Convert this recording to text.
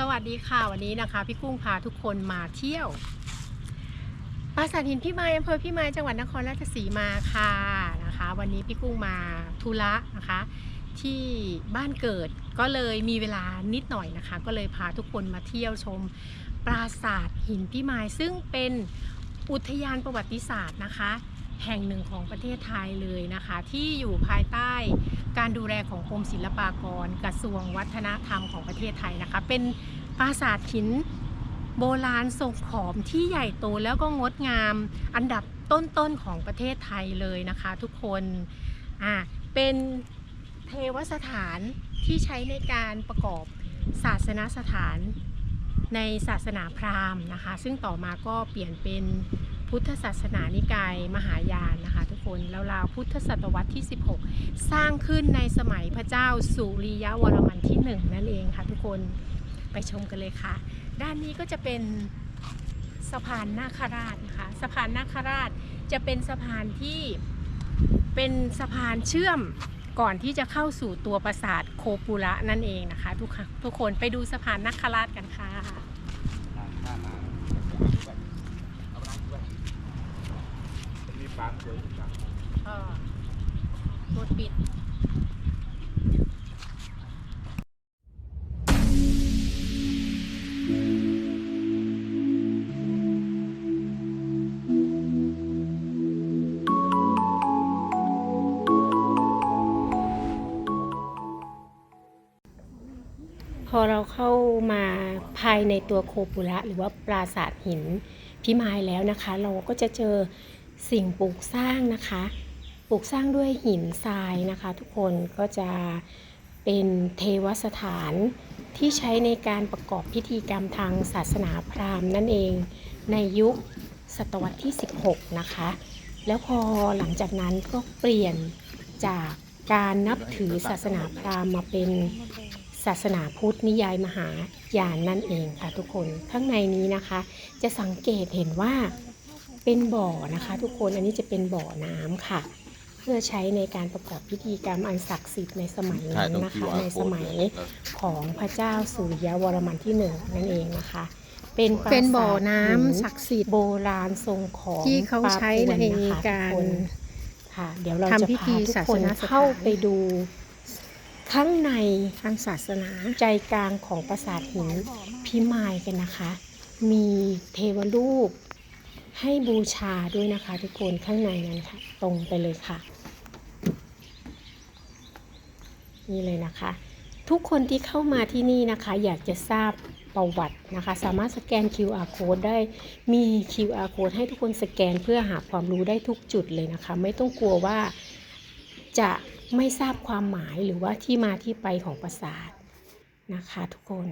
สวัสดีค่ะวันนี้นะคะ พี่กุ้งพาทุกคนมาเที่ยวปราสาทหินพี่ไม้อำเภอพี่ไม้จังหวัดนครราชสีมาค่ะนะคะ วันนี้พี่กุ้งมาธุระนะคะ ที่บ้านเกิดก็เลยมีเวลานิดหน่อยนะคะ ก็เลยพาทุกคนมาเที่ยวชมปราสาทหินพี่ไม้ซึ่งเป็นอุทยานประวัติศาสตร์นะคะ แห่งหนึ่งของประเทศไทยเลยนะคะ ที่อยู่ภายใต้การดูแลของกรมศิลปากรกระทรวงวัฒนธรรมของประเทศไทยนะคะ เป็นปราสาทหินโบราณทรงผอมที่ใหญ่โตแล้วก็งดงามอันดับต้นๆของประเทศไทยเลยนะคะทุกคนอ่าเป็นเทวสถานที่ใช้ในการประกอบศาสนสถานในศาสนาพราหมณ์นะคะ ซึ่งต่อมาก็เปลี่ยนเป็น พุทธศาสนานิกายมหายานนะคะทุกคนแล้วราวพุทธศตวรรษที่ 16 สร้างขึ้นในสมัยพระเจ้าสุริยวรมันที่หนึ่งนั่นเองค่ะทุกคนไปชมกันเลยค่ะ ด้านนี้ก็จะเป็นสะพานนาคราชนะคะสะพานนาคราชจะเป็นสะพานที่เป็นสะพานเชื่อมก่อนที่จะเข้าสู่ตัวปราสาทโคปุระนั่นเองนะคะ ทุกทุกคนไปดูสะพานนาคราชกันค่ะ มีปางสวยจังเออรถปิดพอเราเข้ามาภายในตัวโคปุระหรือว่าปราสาทหินพิมายแล้วนะคะ เราก็จะเจอ สิ่งปลูกสร้างนะคะ ปลูกสร้างด้วยหินทรายนะคะ ทุกคนก็จะเป็นเทวสถานที่ใช้ในการประกอบพิธีกรรมทางศาสนาพราหมณ์นั่นเองในยุคศตวรรษที่ 16 นะคะ แล้วพอหลังจากนั้นก็เปลี่ยนจากการนับถือศาสนาพราหมณ์มาเป็นศาสนาพุทธนิยายมหายานนั่นเองค่ะทุกคนข้างในนี้นะคะ จะสังเกตเห็นว่า เป็นบ่อนะคะ ทุกคนอันนี้จะเป็นบ่อน้ำค่ะ เพื่อใช้ในการประกอบพิธีกรรมอันศักดิ์สิทธิ์ในสมัยนั้นนะคะ ในสมัยของพระเจ้าสุริยะวรมันที่หนึ่งนั่นเองนะคะ เป็นปราสาทเป็นบ่อน้ำหิศักดิ์สิทธิ์โบราณทรงของที่เขาใช้ในปาปวนนะคะการทุคนค่ะ เดี๋ยวเราจะทำพิธีพาทุกศาคสนนสถานเข้าไปดูข้างในทางศาสนาใจกลางของปราสาทหินพิมายกันนะคะ มีเทวรูป ให้บูชาด้วยนะคะ ทุกคนข้างในนั้นค่ะ ตรงไปเลยค่ะ นี่เลยนะคะ ทุกคนที่เข้ามาที่นี่นะคะ อยากจะทราบประวัตินะคะ สามารถสแกน QR code ได้มี QR code ให้ทุกคนสแกนเพื่อหาความรู้ได้ทุกจุดเลยนะคะ ไม่ต้องกลัวว่าจะไม่ทราบความหมายหรือว่าที่มาที่ไปของปราสาทนะคะ ทุกคน